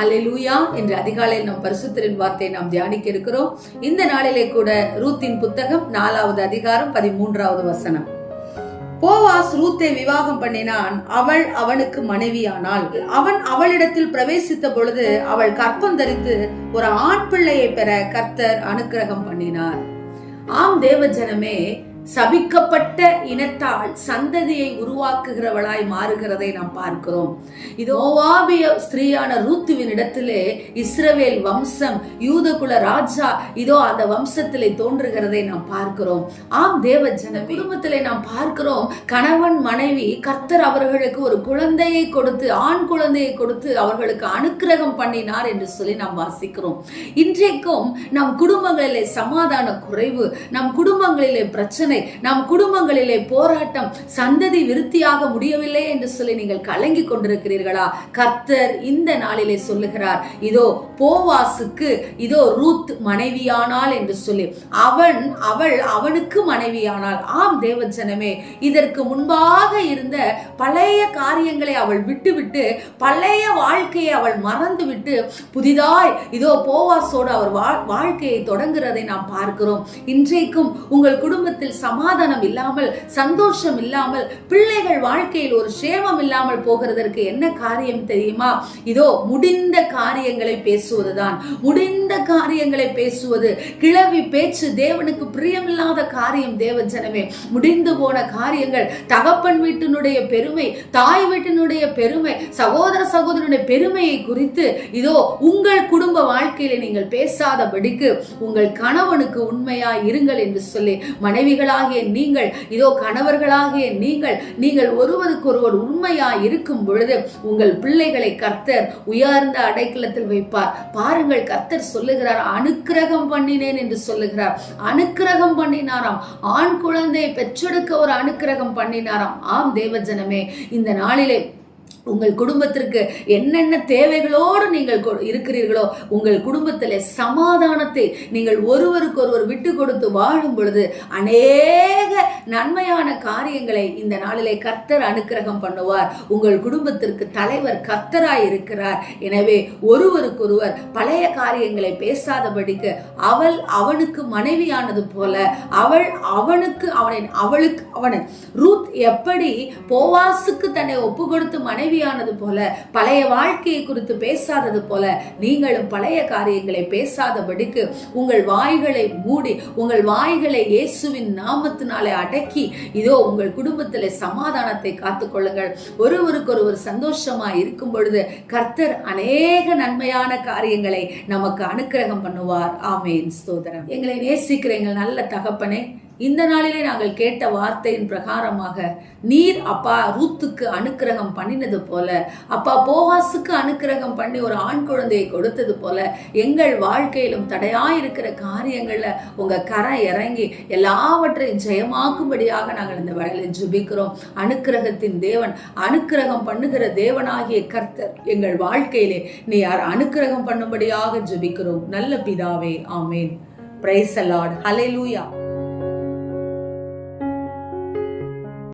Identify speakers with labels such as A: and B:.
A: அல்லே லூயா என்று அதிகாலையில் நம் பரிசுத்தரின் வார்த்தையை நாம் தியானிக்க இருக்கிறோம். இந்த நாளிலே கூட ரூத்தின் புத்தகம் நாலாவது அதிகாரம் பதிமூன்றாவது வசனம். போவாஸ் ரூத்தை விவாகம் பண்ணினான். அவள் அவனுக்கு மனைவியானாள். அவன் அவளிடத்தில் பிரவேசித்த பொழுது அவள் கற்பம் தரித்து ஒரு ஆண் பிள்ளையை பெற கர்த்தர் அனுக்கிரகம் பண்ணினார். ஆம் தேவ ஜனமே சபிக்கப்பட்ட இனத்தால் சந்ததியை உருவாக்குகிறவளாய் மாறுகிறதை நாம் பார்க்கிறோம். இது ஓவாபிய ஸ்திரீயான ரூத்துவின் இடத்திலே இஸ்ரவேல் வம்சம் யூதகுல ராஜா இதோ அந்த வம்சத்திலே தோன்றுகிறதை நாம் பார்க்கிறோம். ஆம் தேவ ஜன குடும்பத்திலே நாம் பார்க்கிறோம். கணவன் மனைவி கர்த்தர் அவர்களுக்கு ஒரு குழந்தையை கொடுத்து ஆண் குழந்தையை கொடுத்து அவர்களுக்கு அனுக்கிரகம் பண்ணினார் என்று சொல்லி நாம் வாசிக்கிறோம். இன்றைக்கும் நம் குடும்பங்களிலே சமாதான குறைவு நம் குடும்பங்களிலே பிரச்சனை பிரச்சனை. நம் குடும்பங்களிலே போராட்டம் சந்ததி விருத்தியாக முடியவில்லை என்று சொல்லி நீங்கள் கலங்கி கொண்டிருக்கிறீர்களா? கர்த்தர் இந்த நாளிலே சொல்லுகிறார் இதோ போவாசுக்கு இதோ ரூத் மனைவியானாள் என்று சொல்லி. அவன் அவள் அவனுக்கு மனைவியானாள். ஆம் தேவஜனமே இதற்கு முன்பாக இருந்த பழைய காரியங்களை அவள் விட்டுவிட்டு பழைய வாழ்க்கையை அவள் மறந்துவிட்டு புதிதாய் இதோ போவாசோடு அவர் வாழ்க்கையை தொடங்குறதை நாம் பார்க்கிறோம். இன்றைக்கும் உங்கள் குடும்பத்தில் சமாதானம் இல்லாமல் சந்தோஷம் இல்லாமல் பிள்ளைகள் வாழ்க்கையில் ஒரு சேமம் இல்லாமல் போகிறதற்கு என்ன காரியம் தெரியுமா? இதோ முடிந்த காரியங்களை பேசுவதுதான். முடிந்த காரியங்களை பேசுவது கிளவி பேச்சு தேவனுக்கு பிரியமில்லாத காரியம் தேவஜனமே. முடிந்து போன காரியங்கள் தகப்பன் வீட்டினுடைய பெருமை தாய் வீட்டினுடைய பெருமை சகோதர சகோதரனுடைய பெருமையை குறித்து இதோ உங்கள் குடும்ப வாழ்க்கையில நீங்கள் பேசாதபடிக்கு உங்கள் கணவனுக்கு உண்மையா இருங்கள் என்று சொல்லி மனைவிகள் மனைவிகளாகிய நீங்கள் இதோ கணவர்களாகிய நீங்கள் நீங்கள் ஒருவருக்கொருவர் உண்மையா இருக்கும் பொழுது உங்கள் பிள்ளைகளை கர்த்தர் உயர்ந்த அடைக்கலத்தில் வைப்பார். பாருங்கள் கர்த்தர் சொல்லுகிறார் அனுக்கிரகம் பண்ணினேன் என்று சொல்லுகிறார். அனுக்கிரகம் பண்ணினாராம். ஆண் குழந்தையை பெற்றெடுக்க ஒரு அனுக்கிரகம் பண்ணினாராம். ஆம் தேவஜனமே இந்த நாளிலே உங்கள் குடும்பத்திற்கு என்னென்ன தேவைகளோடு நீங்கள் கொ- இருக்கிறீர்களோ உங்கள் குடும்பத்தில் சமாதானத்தை நீங்கள் ஒருவருக்கு ஒருவர் விட்டு கொடுத்து வாழும் பொழுது அநேக நன்மையான காரியங்களை இந்த நாளிலே கர்த்தர் அனுக்கிரகம் பண்ணுவார். உங்கள் குடும்பத்திற்கு தலைவர் கர்த்தராய் இருக்கிறார் எனவே ஒருவருக்கொருவர் பழைய காரியங்களை பேசாதபடிக்கு அவள் அவனுக்கு மனைவியானது போல அவள் அவனுக்கு அவனின் அவளுக்கு அவனின் ரூத் எப்படி போவாசுக்கு தன்னை ஒப்பு கொடுத்து மனைவி மனைவியானது போல பழைய வாழ்க்கையை குறித்து பேசாதது போல நீங்களும் பழைய காரியங்களை பேசாதபடிக்கு உங்கள் வாய்களை மூடி உங்கள் வாய்களை இயேசுவின் நாமத்தினாலே அடக்கி இதோ உங்கள் குடும்பத்தில் சமாதானத்தை காத்துக்கொள்ளுங்கள் ஒருவருக்கொருவர் சந்தோஷமா இருக்கும் பொழுது கர்த்தர் அநேக நன்மையான காரியங்களை நமக்கு அனுக்கிரகம் பண்ணுவார். ஆமேன். ஸ்தோதரம் எங்களை நேசிக்கிற எங்கள் நல்ல தகப்பனே இந்த நாளிலே நாங்கள் கேட்ட வார்த்தையின் பிரகாரமாக நீர் அப்பா ரூத்துக்கு அனுக்கிரகம் பண்ணினது போல அப்பா போகாசுக்கு அனுக்கிரகம் பண்ணி ஒரு ஆண் குழந்தையை கொடுத்தது போல எங்கள் வாழ்க்கையிலும் தடையாயிருக்கிற காரியங்களில் உங்க கரை இறங்கி எல்லாவற்றையும் ஜெயமாக்கும்படியாக நாங்கள் இந்த வேலையில் ஜுபிக்கிறோம். அனுக்கிரகத்தின் தேவன் அனுக்கிரகம் பண்ணுகிற தேவனாகிய கர்த்தர் எங்கள் வாழ்க்கையிலே நீ யார் அனுக்கிரகம் பண்ணும்படியாக ஜுபிக்கிறோம். நல்ல பிதாவே ஆமேன். பிரைஸ் அலாட் லூயா